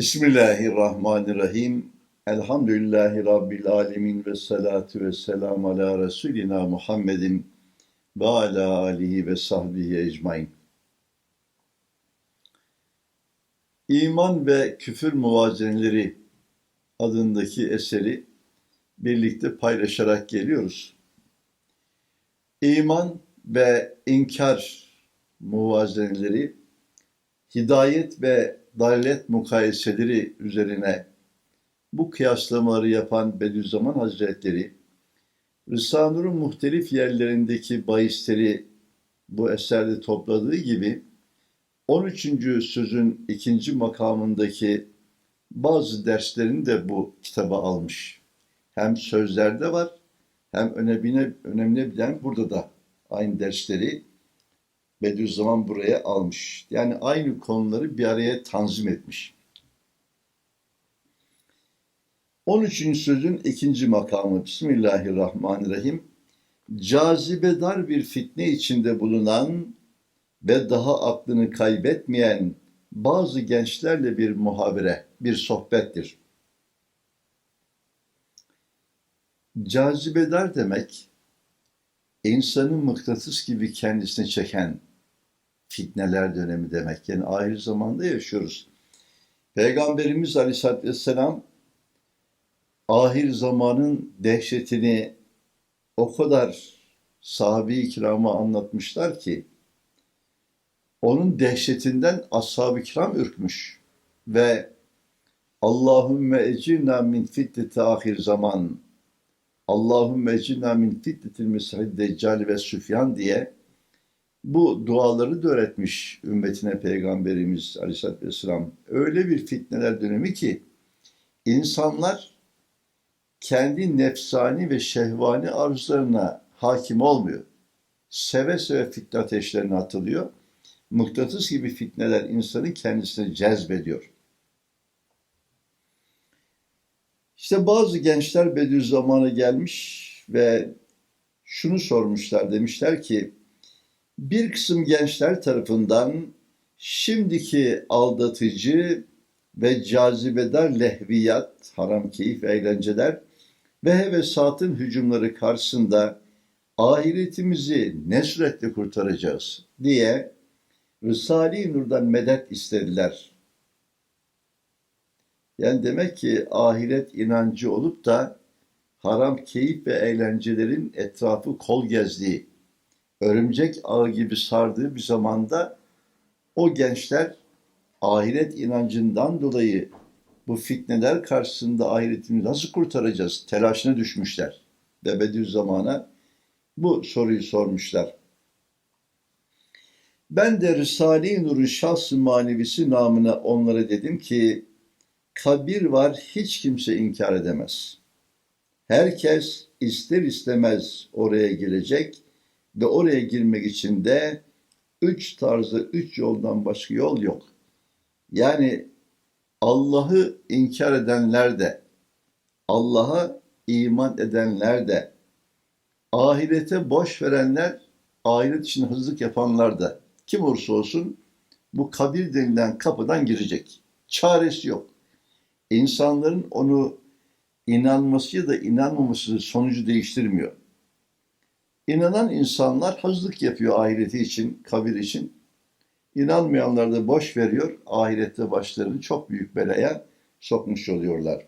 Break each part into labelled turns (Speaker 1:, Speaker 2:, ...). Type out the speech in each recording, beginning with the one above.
Speaker 1: Bismillahirrahmanirrahim. Elhamdülillahi Rabbil alemin ve salatu ve selam ala Resulina Muhammedin ve ala alihi ve sahbihi ecmain. İman ve Küfür Muvazeneleri adındaki eseri birlikte paylaşarak geliyoruz. İman ve inkar muvazeneleri, hidayet ve dalalet mukayeseleri üzerine bu kıyaslamaları yapan Bediüzzaman Hazretleri, Nur'un muhtelif yerlerindeki bahisleri bu eserde topladığı gibi 13. sözün ikinci makamındaki bazı derslerini de bu kitaba almış. Hem sözlerde var hem önemli, önemli bilen burada da aynı dersleri Bediüzzaman buraya almış. Yani aynı konuları bir araya tanzim etmiş. 13. sözün ikinci makamı Bismillahirrahmanirrahim. Cazibedar bir fitne içinde bulunan ve daha aklını kaybetmeyen bazı gençlerle bir muhabire, bir sohbettir. Cazibedar demek, insanı mıknatıs gibi kendisine çeken fitneler dönemi demek. Yani ahir zamanda yaşıyoruz. Peygamberimiz Aleyhisselatü Vesselam ahir zamanın dehşetini o kadar sahabe-i kirama anlatmışlar ki onun dehşetinden ashab-ı kiram ürkmüş ve Allahümme ecirna min fitneti ahir zaman Allahümme ecirna min fitnetil mesihid deccal ve süfyan diye bu duaları da öğretmiş ümmetine Peygamberimiz Aleyhisselatü Vesselam. Öyle bir fitneler dönemi ki insanlar kendi nefsani ve şehvani arzularına hakim olmuyor. Seve seve fitne ateşlerine atılıyor. Mıknatıs gibi fitneler insanı kendisine cezbediyor. İşte bazı gençler Bediüzzaman'a gelmiş ve şunu sormuşlar. Demişler ki bir kısım gençler tarafından şimdiki aldatıcı ve cazibedar lehviyat, haram keyif eğlenceler ve hevesatın hücumları karşısında ahiretimizi ne suretle kurtaracağız diye Risale-i Nur'dan medet istediler. Yani demek ki ahiret inancı olup da haram keyif ve eğlencelerin etrafı kol gezdiği, örümcek ağı gibi sardığı bir zamanda o gençler ahiret inancından dolayı bu fitneler karşısında ahiretimizi nasıl kurtaracağız telaşına düşmüşler. Ve Bediüzzaman'a bu soruyu sormuşlar. Ben de Risale-i Nur'un şahs manevisi namına onlara dedim ki kabir var hiç kimse inkar edemez. Herkes ister istemez oraya gelecek ve oraya girmek için de üç tarzı, üç yoldan başka yol yok. Yani Allah'ı inkar edenler de, Allah'a iman edenler de, ahirete boş verenler, ahiret için hızlık yapanlar da, kim olursa olsun bu kabir denilen kapıdan girecek. Çaresi yok. İnsanların onu inanması ya da inanmaması sonucu değiştirmiyor. İnanan insanlar hazırlık yapıyor ahireti için, kabir için. İnanmayanlar da boş veriyor, ahirette başlarını çok büyük belaya sokmuş oluyorlar.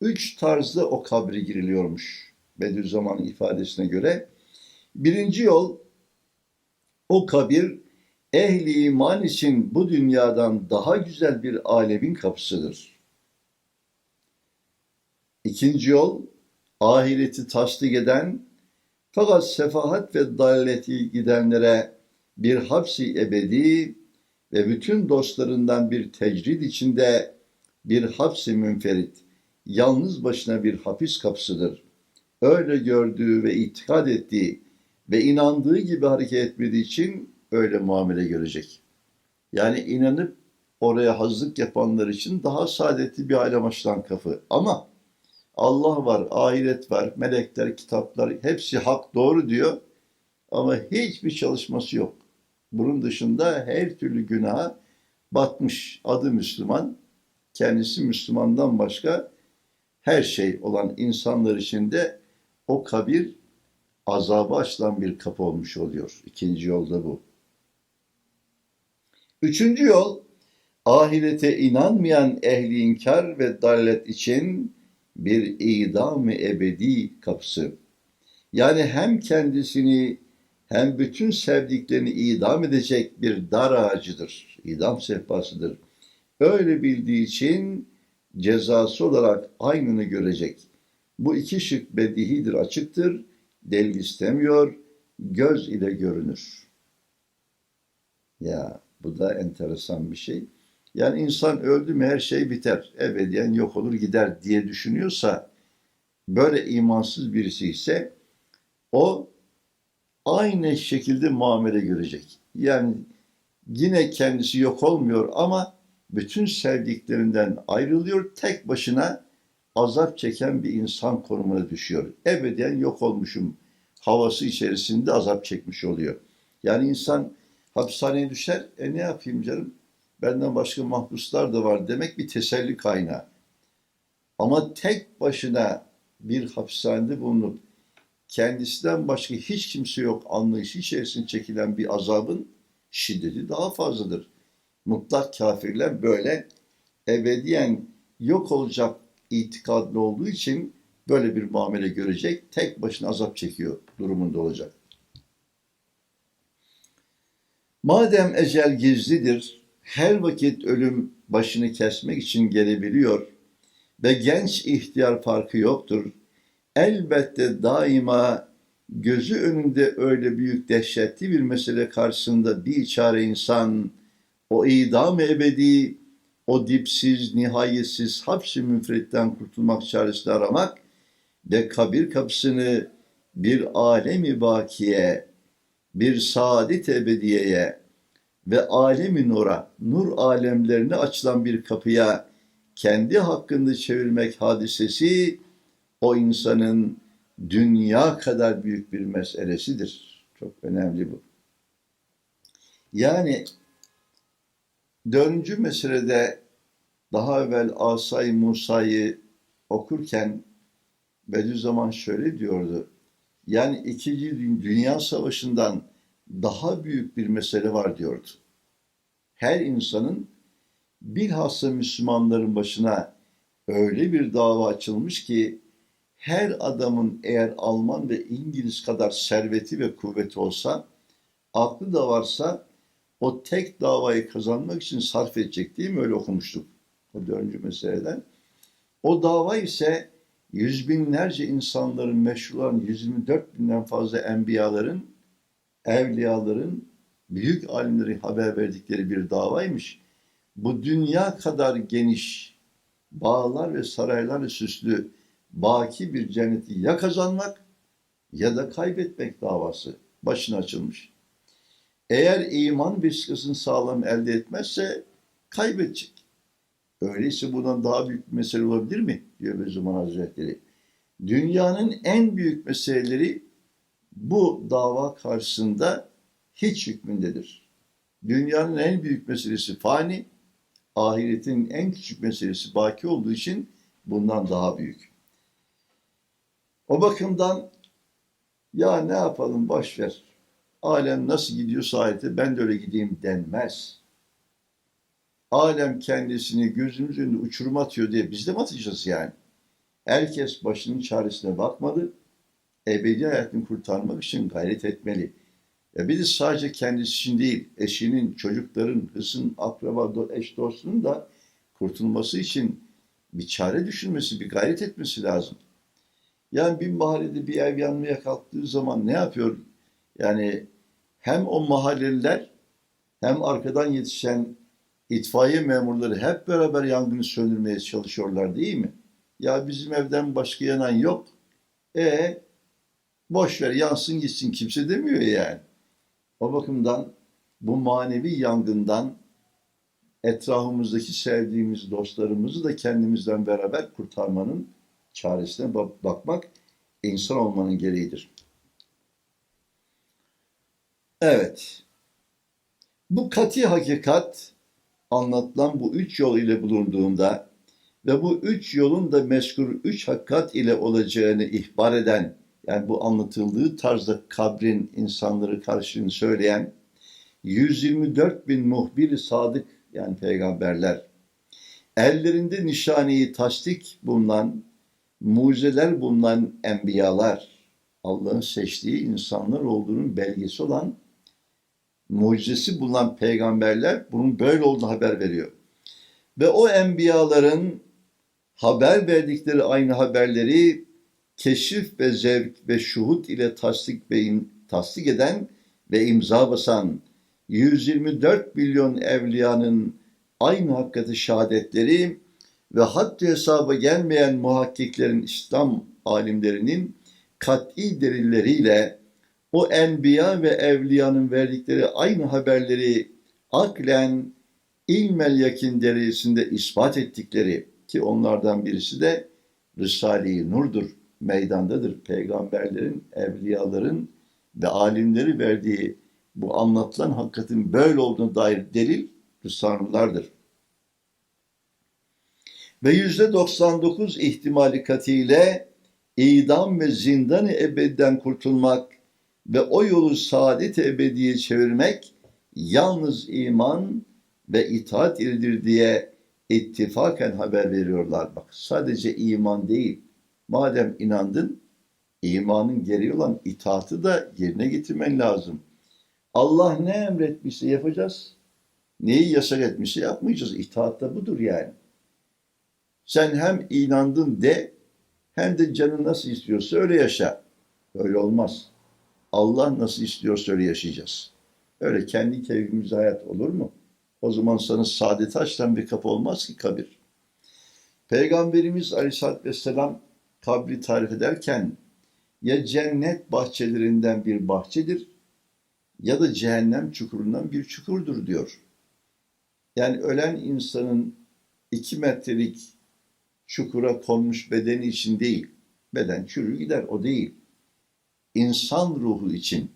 Speaker 1: Üç tarzda o kabre giriliyormuş Bediüzzaman ifadesine göre. Birinci yol, o kabir ehli iman için bu dünyadan daha güzel bir alemin kapısıdır. İkinci yol, ahireti tasdik eden fakat sefahat ve dalaleti gidenlere bir hapsi ebedi ve bütün dostlarından bir tecrid içinde bir hapsi münferit, yalnız başına bir hapis kapısıdır. Öyle gördüğü ve itikad ettiği ve inandığı gibi hareket etmediği için öyle muamele görecek. Yani inanıp oraya hazırlık yapanlar için daha saadetli bir alem açılan kapı. Ama Allah var, ahiret var, melekler, kitaplar hepsi hak doğru diyor. Ama hiçbir çalışması yok. Bunun dışında her türlü günaha batmış adı Müslüman kendisi Müslümandan başka her şey olan insanlar için de o kabir azaba açılan bir kapı olmuş oluyor. İkinci yol da bu. Üçüncü yol, ahirete inanmayan ehli inkar ve dalalet için bir idam-ı ebedi kapısı. Yani hem kendisini hem bütün sevdiklerini idam edecek bir dar ağacıdır. İdam sehpasıdır. Öyle bildiği için cezası olarak aynını görecek. Bu iki şık bedihidir, açıktır. Delil istemiyor, göz ile görünür. Ya bu da enteresan bir şey. Yani insan öldü mü her şey biter, ebediyen yok olur gider diye düşünüyorsa, böyle imansız birisi ise o aynı şekilde muamele görecek. Yani yine kendisi yok olmuyor ama bütün sevdiklerinden ayrılıyor, tek başına azap çeken bir insan konumuna düşüyor. Ebediyen yok olmuşum havası içerisinde azap çekmiş oluyor. Yani insan hapishaneye düşer, e ne yapayım canım? Benden başka mahpuslar da var demek bir teselli kaynağı. Ama tek başına bir hapishanede bulunup kendisinden başka hiç kimse yok anlayışı içerisinde çekilen bir azabın şiddeti daha fazladır. Mutlak kafirler böyle ebediyen yok olacak itikadlı olduğu için böyle bir muamele görecek, tek başına azap çekiyor durumunda olacak. Madem ecel gizlidir, her vakit ölüm başını kesmek için gelebiliyor ve genç ihtiyar farkı yoktur. Elbette daima gözü önünde öyle büyük dehşetli bir mesele karşısında bir çare insan o idam ebedi, o dipsiz, nihayetsiz hapsi müfretten kurtulmak çaresini aramak ve kabir kapısını bir alemi bakiye, bir saadet ebediyeye ve alemi nura, nur alemlerine açılan bir kapıya kendi hakkında çevirmek hadisesi o insanın dünya kadar büyük bir meselesidir. Çok önemli bu. Yani dördüncü meselede daha evvel Asay Musa'yı okurken Bediüzzaman şöyle diyordu. Yani ikinci Dünya Savaşı'ndan daha büyük bir mesele var diyordu. Her insanın bilhassa Müslümanların başına öyle bir dava açılmış ki her adamın eğer Alman ve İngiliz kadar serveti ve kuvveti olsa, aklı da varsa o tek davayı kazanmak için sarf edecek değil mi? Öyle okumuştuk o dördüncü meseleden. O dava ise yüz binlerce insanların meşhur olan 124 binden fazla enbiyaların, evliyaların, büyük alimlerin haber verdikleri bir davaymış. Bu dünya kadar geniş, bağlar ve saraylarla süslü, baki bir cenneti ya kazanmak ya da kaybetmek davası başına açılmış. Eğer iman vesikasını sağlam elde etmezse kaybedecek. Öyleyse bundan daha büyük bir mesele olabilir mi? diyor Bediüzzaman Hazretleri. Dünyanın en büyük meseleleri bu dava karşısında hiç hükmündedir. Dünyanın en büyük meselesi fani, ahiretin en küçük meselesi baki olduğu için bundan daha büyük. O bakımdan ya ne yapalım boş ver. Alem nasıl gidiyorsa ahirete ben de öyle gideyim denmez. Alem kendisini gözümüz önünde uçuruma atıyor diye biz de mi atacağız yani? Herkes başının çaresine bakmalı. Ebedi hayatını kurtarmak için gayret etmeli. Ya bir de sadece kendisi değil, eşinin, çocukların, hısın, akraba, eş dostunun da kurtulması için bir çare düşünmesi, bir gayret etmesi lazım. Yani bir mahallede bir ev yanmaya kalktığı zaman ne yapıyor? Yani hem o mahalleliler hem arkadan yetişen itfaiye memurları hep beraber yangını söndürmeye çalışıyorlar değil mi? Ya bizim evden başka yanan yok. E boş ver yansın gitsin kimse demiyor yani. O bakımdan bu manevi yangından etrafımızdaki sevdiğimiz dostlarımızı da kendimizden beraber kurtarmanın çaresine bakmak insan olmanın gereğidir. Evet. Bu kati hakikat anlatılan bu üç yol ile bulunduğunda ve bu üç yolun da mezkur üç hakikat ile olacağını ihbar eden, yani bu anlatıldığı tarzda kabrin insanları karşılığını söyleyen 124 bin muhbir sadık yani peygamberler, ellerinde nişaneyi tasdik bulunan, mucizeler bulunan enbiyalar, Allah'ın seçtiği insanlar olduğunun belgesi olan mucizesi bulunan peygamberler bunun böyle olduğunu haber veriyor. Ve o enbiyaların haber verdikleri aynı haberleri keşif ve zevk ve şuhut ile tasdik ve tasdik eden ve imza basan 124 milyon evliyanın aynı hakikati şehadetleri ve haddi hesaba gelmeyen muhakkiklerin İslam alimlerinin kat'i delilleriyle o enbiya ve evliyanın verdikleri aynı haberleri aklen ilmel yakin derecesinde ispat ettikleri ki onlardan birisi de Risale-i Nur'dur, meydandadır. Peygamberlerin, evliyaların ve alimleri verdiği bu anlatılan hakikatin böyle olduğuna dair delil Risale'lardır. Ve yüzde 99 ihtimali katiyle idam ve zindan-ı ebedden kurtulmak ve o yolu saadet ebediye çevirmek yalnız iman ve itaat ilidir diye ittifaken haber veriyorlar. Bak sadece iman değil. Madem inandın, imanın gereği olan itaatı da yerine getirmen lazım. Allah ne emretmişse yapacağız. Neyi yasak etmişse yapmayacağız. İtaat da budur yani. Sen hem inandın de hem de canın nasıl istiyorsa öyle yaşa. Öyle olmaz. Allah nasıl istiyorsa öyle yaşayacağız. Öyle kendi keyfimiz hayat olur mu? O zaman sana saadet açtan bir kapı olmaz ki kabir. Peygamberimiz Aleyhisselatü Vesselam kabri tarif ederken ya cennet bahçelerinden bir bahçedir ya da cehennem çukurundan bir çukurdur diyor. Yani ölen insanın iki metrelik çukura konmuş bedeni için değil. Beden çürür gider o değil. İnsan ruhu için.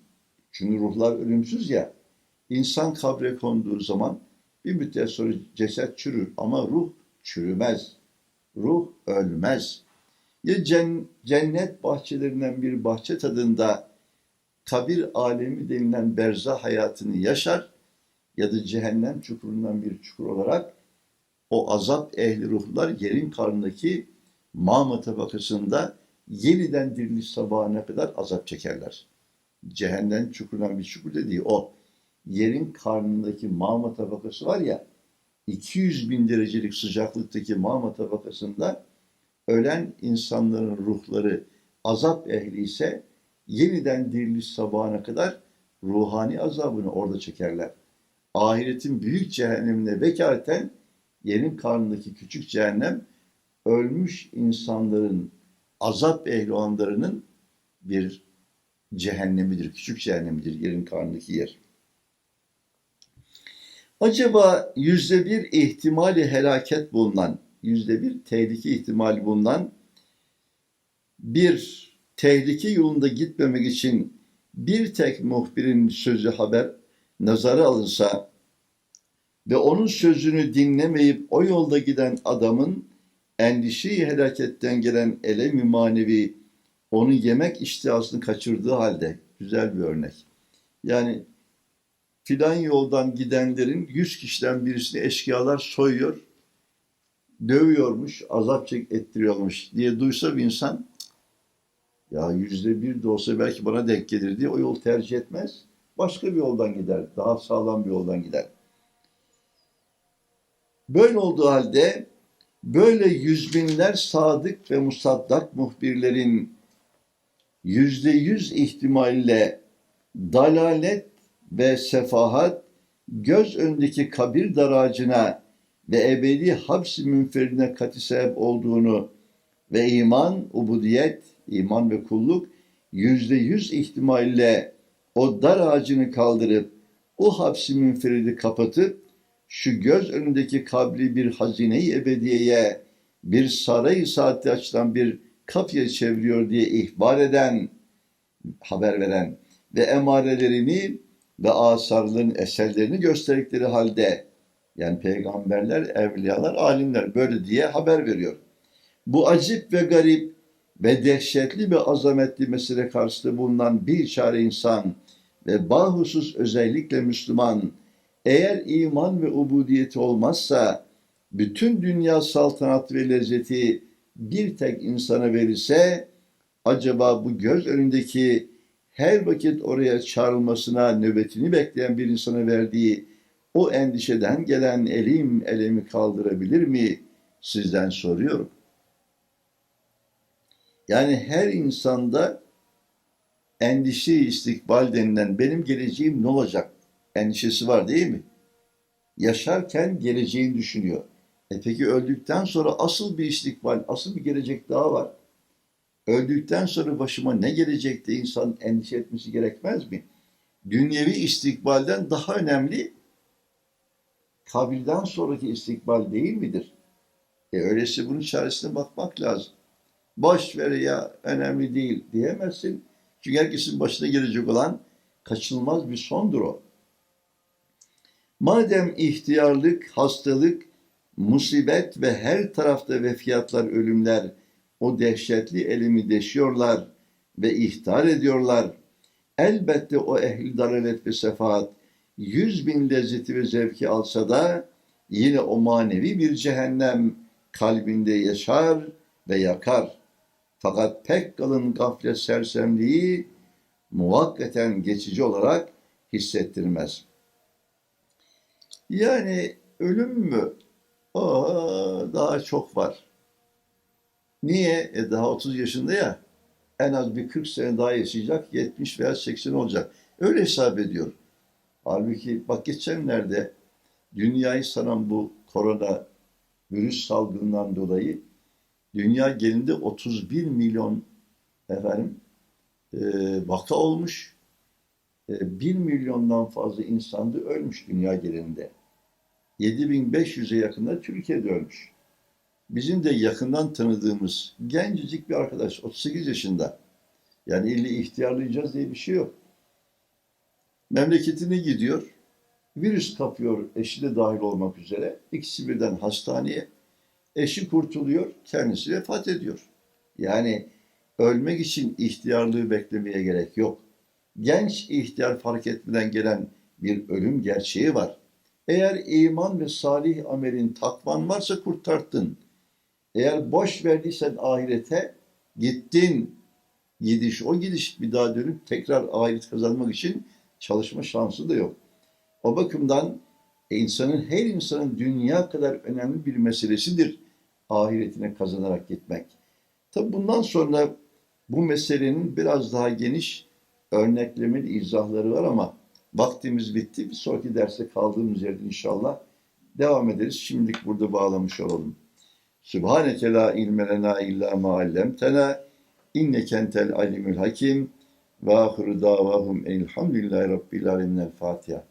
Speaker 1: Çünkü ruhlar ölümsüz ya. İnsan kabre konduğu zaman bir müddet sonra ceset çürür ama ruh çürümez. Ruh ölmez. Ya cennet bahçelerinden bir bahçe tadında kabir alemi denilen berza hayatını yaşar ya da cehennem çukurundan bir çukur olarak o azap ehli ruhlar yerin karnındaki mağma tabakasında yeniden diriliş sabahına kadar azap çekerler. Cehennem çukurundan bir çukur dediği o yerin karnındaki mağma tabakası var ya 200 bin derecelik sıcaklıktaki mağma tabakasında ölen insanların ruhları azap ehli ise yeniden diriliş sabahına kadar ruhani azabını orada çekerler. Ahiretin büyük cehennemine vekaleten yerin karnındaki küçük cehennem ölmüş insanların azap ehli olanlarının bir cehennemidir, küçük cehennemidir yerin karnındaki yer. Acaba yüzde bir ihtimali helaket bulunan, yüzde bir tehlike ihtimali bulunan bir tehlike yolunda gitmemek için bir tek muhbirin sözü haber nazara alınsa ve onun sözünü dinlemeyip o yolda giden adamın endişeyi helaketten gelen elemi manevi onu yemek iştihasını kaçırdığı halde güzel bir örnek. Yani filan yoldan gidenlerin yüz kişiden birisini eşkıyalar soyuyor, dövüyormuş, azap çek ettiriyormuş diye duysa bir insan ya yüzde bir de olsa belki bana denk gelir diye o yol tercih etmez. Başka bir yoldan gider. Daha sağlam bir yoldan gider. Böyle olduğu halde böyle yüz binler sadık ve musaddak muhbirlerin yüzde yüz ihtimalle dalalet ve sefahat göz önündeki kabir daracına ve ebedi hapsi münferine kati sebep olduğunu ve iman, ubudiyet, iman ve kulluk yüzde yüz ihtimalle o dar ağacını kaldırıp o hapsi münferidi kapatıp şu göz önündeki kabri bir hazine-i ebediyeye bir saray saati açılan bir kapıya çeviriyor diye ihbar eden, haber veren ve emarelerini ve asarların eserlerini gösterdikleri halde Yani peygamberler, evliyalar, alimler böyle diye haber veriyor. Bu acip ve garip ve dehşetli ve azametli mesele karşısında bulunan bir çare insan ve bahusus özellikle Müslüman eğer iman ve ubudiyeti olmazsa bütün dünya saltanat ve lezzeti bir tek insana verirse acaba bu göz önündeki her vakit oraya çağrılmasına nöbetini bekleyen bir insana verdiği o endişeden gelen elim elemi kaldırabilir mi? Sizden soruyorum. Yani her insanda endişe istikbal denilen benim geleceğim ne olacak endişesi var değil mi? Yaşarken geleceğini düşünüyor. E peki öldükten sonra asıl bir istikbal, asıl bir gelecek daha var. Öldükten sonra başıma ne gelecek diye insan endişe etmesi gerekmez mi? Dünyevi istikbalden daha önemli kabirden sonraki istikbal değil midir? E öyleyse bunun çaresine bakmak lazım. Boş ver ya önemli değil diyemezsin. Çünkü herkesin başına gelecek olan kaçınılmaz bir sondur o. Madem ihtiyarlık, hastalık, musibet ve her tarafta vefiyatlar, ölümler o dehşetli elimi deşiyorlar ve ihtar ediyorlar. Elbette o ehli dalalet ve sefaat yüz bin lezzeti ve zevki alsa da yine o manevi bir cehennem kalbinde yaşar ve yakar. Fakat pek kalın gaflet sersemliği muvakkaten geçici olarak hissettirmez. Yani ölüm mü? Aa, daha çok var. Niye? E daha 30 yaşında ya. En az bir 40 sene daha yaşayacak, 70 veya 80 olacak. Öyle hesap ediyor. Halbuki bak geçenlerde dünyayı saran bu korona virüs salgından dolayı dünya genelinde 31 milyon efendim e, vaka olmuş. E, 1 milyondan fazla insan da ölmüş dünya genelinde. 7500'e yakında Türkiye'de ölmüş. Bizim de yakından tanıdığımız gencecik bir arkadaş 38 yaşında. Yani illa ihtiyarlayacağız diye bir şey yok. Memleketine gidiyor. Virüs kapıyor eşi de dahil olmak üzere. İkisi birden hastaneye. Eşi kurtuluyor, kendisi vefat ediyor. Yani ölmek için ihtiyarlığı beklemeye gerek yok. Genç ihtiyar fark etmeden gelen bir ölüm gerçeği var. Eğer iman ve salih amelin takvan varsa kurtarttın. Eğer boş verdiysen ahirete gittin. Gidiş o gidiş bir daha dönüp tekrar ahiret kazanmak için çalışma şansı da yok. O bakımdan insanın her insanın dünya kadar önemli bir meselesidir ahiretine kazanarak gitmek. Tabi bundan sonra bu meselenin biraz daha geniş örneklemeli izahları var ama vaktimiz bitti. Bir sonraki derste kaldığımız yerde inşallah devam ederiz. Şimdilik burada bağlamış olalım. Sübhaneke la ilme lena illa ma allemtena inneke entel alimul hakim ve ahiru davahum elhamdülillahi rabbil alemin el Fatiha.